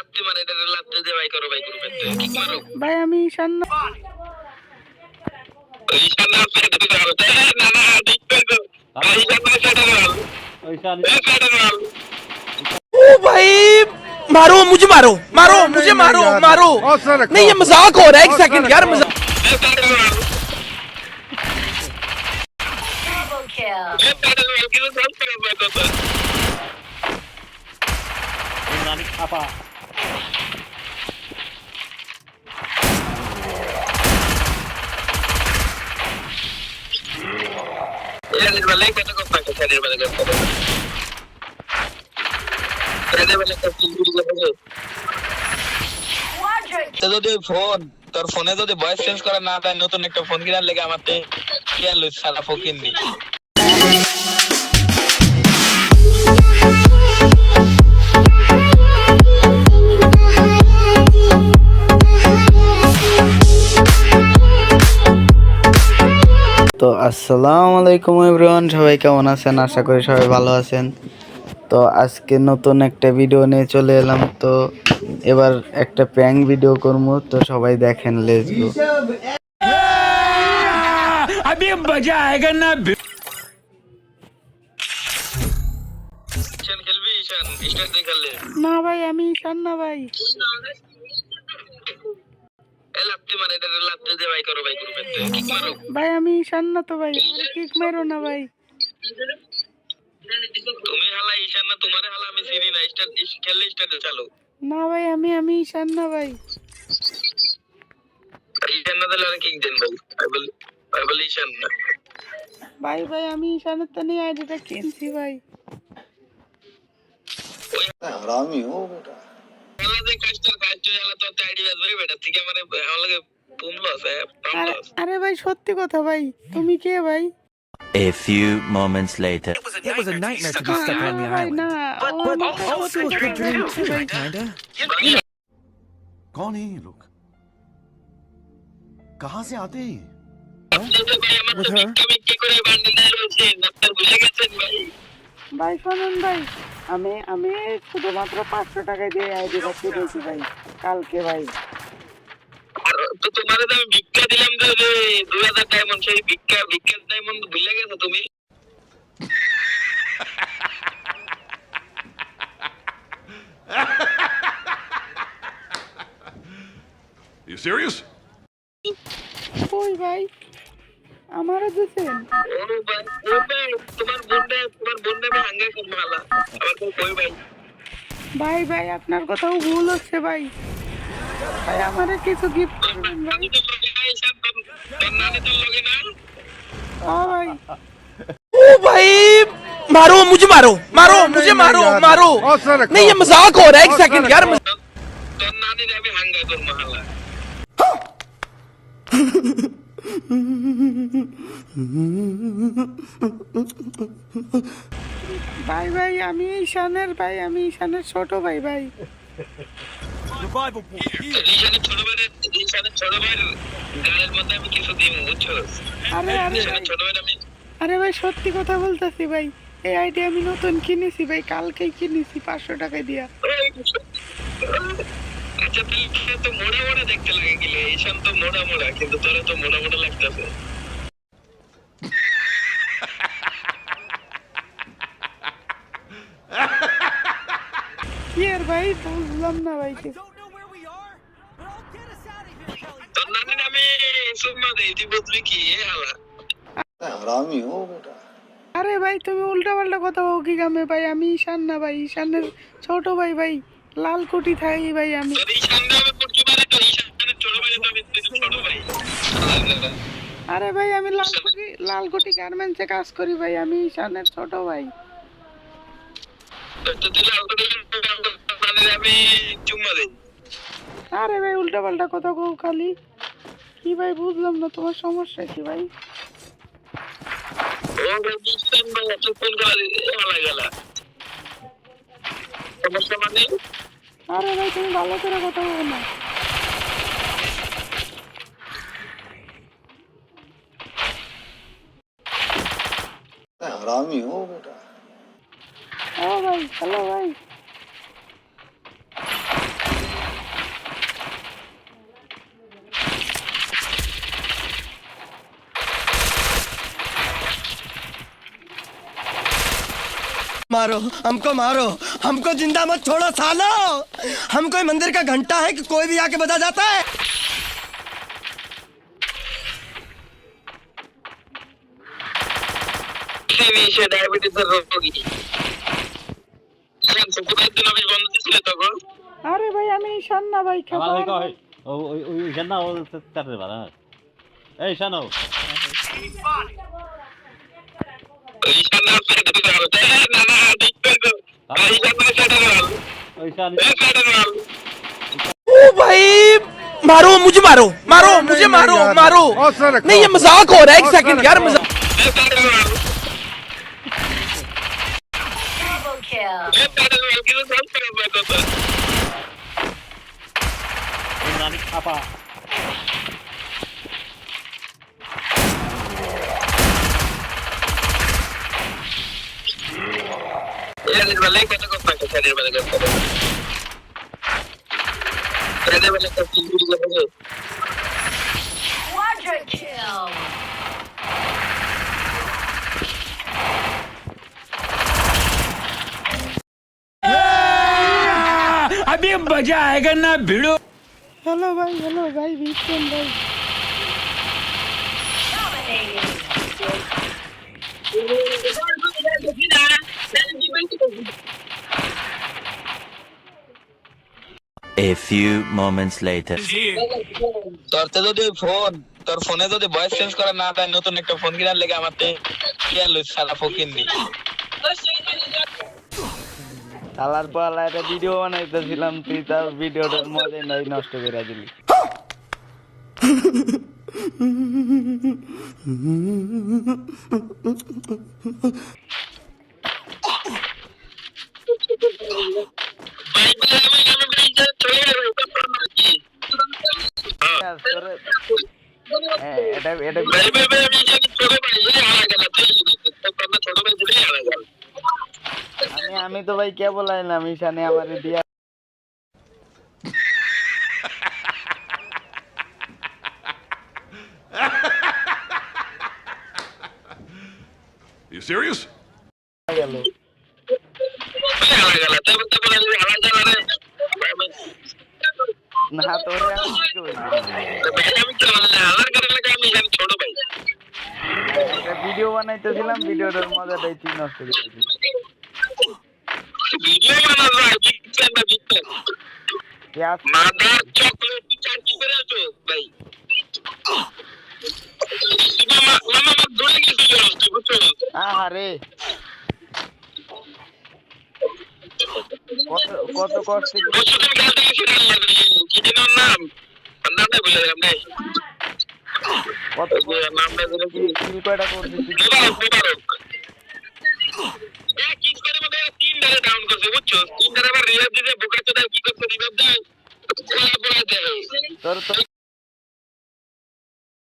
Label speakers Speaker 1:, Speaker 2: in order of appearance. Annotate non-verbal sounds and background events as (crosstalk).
Speaker 1: লাত্তি মারে এটা লাত্তি দিয়ে ভাই করো ভাই গ্রুপে কিক মারো
Speaker 2: ভাই আমি ঈশান না
Speaker 1: ঈশান না সাইড দিতে হবে না না ঠিক করে ভাই ঈশান না সাইড দিতে হবে
Speaker 3: ঐশান
Speaker 1: এই সাইড দিতে হবে
Speaker 4: ओ भाई मारो मुझे मारो मारो मुझे मारो मारो नहीं ये मजाक हो रहा है एक सेकंड यार मजाक
Speaker 1: এই ফোন, তোর ফোনে যদি ভয়েস চেঞ্জ করা না দেয়, নতুন একটা ফোন কিনার লেগে আমার তো কি আর লইছ সারা ফকির নি
Speaker 2: তো আসসালামু আলাইকুম এভরিওয়ান সবাই কেমন আছেন আশা করি সবাই ভালো আছেন তো আজকে নতুন একটা ভিডিও নিয়ে চলে এলাম তো এবার একটা প্র্যাঙ্ক ভিডিও করবো তো সবাই দেখেন লেটস গো
Speaker 4: अभी मजा आएगा ना
Speaker 1: ঈশান খেলবি ঈশান স্টার্ট দিয়ে খেললে
Speaker 2: না ভাই আমি ঈশান না ভাই
Speaker 1: ভাই করো ভাই গ্রুপে কিক মারো।
Speaker 2: ভাই আমি ঈশান না তো ভাই কিক মারো না ভাই।
Speaker 1: তুমি হালা ঈশান না তোমারে হালা আমি চিনি না। স্টার্ট খেললে স্টার্ট চালু।
Speaker 2: না ভাই আমি আমি ঈশান না ভাই।
Speaker 1: ঈশান না দিলে কিক দেন ভাই? আমি বলি ঈশান না।
Speaker 2: ভাই ভাই আমি ঈশানের তো নিয়ে আইডিটা কিনছি ভাই।
Speaker 1: আইডি বাদ ভাই বেটা।
Speaker 2: আরে
Speaker 1: পামলো আছে
Speaker 2: আরে ভাই সত্যি কথা ভাই তুমি কে ভাই
Speaker 5: A few moments later.
Speaker 4: It was a nightmare to be stuck on the
Speaker 2: ভাই
Speaker 4: island.
Speaker 2: না ও আমাকে
Speaker 4: Also a
Speaker 2: সত্যি
Speaker 4: good
Speaker 2: কথা
Speaker 4: dream
Speaker 2: বলছে
Speaker 4: too,
Speaker 2: ভাই।
Speaker 4: kinda.
Speaker 6: कौन है ये लोग कहाँ से आते हैं ये?
Speaker 1: ভাই আমার
Speaker 4: With
Speaker 1: তো
Speaker 4: her?
Speaker 1: আমি কি করে বান্ডিলে রয়েছে আপনার ভুলে গেছেন ভাই
Speaker 2: ভাই শোনেন ভাই আমি আমি শুধুমাত্র পাঁচশো টাকায় দিয়ে আইডিটা কিনেছি ভাই কালকে ভাই।
Speaker 1: তো তোমার আমি ভিক্ষা দিলাম যে দুই হাজার ডায়মন্ড সেই ভিক্ষা ভিক্ষা ডায়মন্ড ভুলে গেছো তুমি?
Speaker 6: You serious?
Speaker 2: কই ভাই? আমারও দিছেন
Speaker 1: ও ভাই ও ভাই তোমার বোনটা তোমার বোনটা আমি হাঙ্গে করবো হালা আবার তো কই ভাই
Speaker 2: ভাই ভাই আপনার কথাও ভুল হচ্ছে ভাই ভাই আমারে কিছু গিফট করবেন ভাই
Speaker 1: আমি তো বলি ভাই সব তোর নানি তোর লগে না
Speaker 2: ও ভাই
Speaker 4: ओ भाई मारो मुझे मारो मारो मुझे मारो मारो नहीं ये मजाक हो रहा है एक सेकंड यार मजाक-
Speaker 2: ভাই ভাই, আমি ঈশানের, ভাই, আমি ঈশানের ছোট ভাই ভাই। আরে ভাই, সত্যি কথা বলতেছি, ভাই। এই আইডি আমি নতুন কিনেছি, ভাই, কালকেই কিনেছি, পাঁচশো টাকায় দিয়া।
Speaker 1: তুই তো মোড়া মোড়া দেখতে লাগে গেলে ঈশান তো মোড়া মোড়া কিন্তু তোরা তো মোড়া মোড়া লাগতেছে।
Speaker 2: কি আর ভাই বুঝলাম না আরে তুমি উল্টা পাল্টা কথা বলো কি গামে ভাই? আমি ঈশান না ভাই ঈশানের ছোট ভাই ভাই। লাল কোটি থাকি ভাই আমি। আরে ভাই আমি লাল কোটি লাল কোটি গার্মেন্টসে কাজ করি ভাই আমি ঈশানের ছোট ভাই। আরে ভাই উল্টা পাল্টা কথা কও খালি। কি ভাই বুঝলাম না তোমার সমস্যা কি ভাই?
Speaker 1: সমস্যা মানে?
Speaker 2: আরে ভাই তুমি ভালো করে কথা বলো না। ও ভাই হ্যালো ভাই।
Speaker 7: मारो हमको मारो हमको जिंदा मत छोड़ो सालो हम कोई मंदिर का घंटा है कि कोई भी आके बजा जाता है
Speaker 1: সে ডায়াবেটিসের রোগী শুক্রবার দিন আমি বন্ধ ছিল তখন
Speaker 2: আরে ভাই আমি ঈশান না ভাই
Speaker 3: আমার
Speaker 2: খেতে
Speaker 3: ওই কয় ও ওই ওই ঈশান না ও চারটে বার হ্যাঁ এই ঈশান ও
Speaker 1: ঈশান
Speaker 4: ओ भाई मारो मुझे मारो मारो मुझे मारो मारो। नहीं ये मज़ाक हो रहा है एक सेकंड यार मज़ाक
Speaker 1: সেটা বলতো
Speaker 3: ইমরান খাপা
Speaker 1: এর বেলা কত কত টাকা এর বেলা কত এর বেলা কত কিলো করে
Speaker 8: Quadra kill.
Speaker 2: হ্যালো ভাই হ্যালো ভাই বিশান ভাই
Speaker 8: Dominating.
Speaker 5: A few moments later.
Speaker 1: তোর তো যদি ফোন তোর ফোনে যদি ভয়েস চেঞ্জ করা না দেয় নতুন একটা ফোন কেনার লেগে আমার তে কেন সারা ফকির নি
Speaker 6: তালার পালা একটা ভিডিও বানাইতেছিলাম তুই তার ভিডিওটার মজাই নাই নষ্ট করে দিলি (laughs) তোরে- হ্যাঁ, এটা এটা
Speaker 1: ভাই ভাই ভাই আমি জানি ছোট ভাই এই হারা গেল তুই ছোট ভাই দিলে হারা গেল
Speaker 6: আমি আমি তো ভাই কে বলাইলাম ঈশানে আমার দিয়া
Speaker 9: You serious?
Speaker 6: ভিডিও বানাইতেছিলাম ভিডিওটার মজাটাই তুই নষ্ট করে
Speaker 1: ভিডিও বানানো আর পিকচার না পিকচার মাদার চকলেট পিকচার করে আছো ভাই? মামা মামা আমার গেছিল বুঝছ
Speaker 6: আহারে। কত কত কষ্ট
Speaker 1: কি নাম? ওর ভুলে গেলাম রে নামটা যেন কি
Speaker 6: কয়টা করছিস
Speaker 1: মোবারক মোবারক করে মধ্যে তিন ধারে ডাউন করছে বুঝছ? তিন ধারে আবার রিভাইভ দিতে বোকা চোদা কি করছে রিভাইভ দেয়?
Speaker 6: তোর তো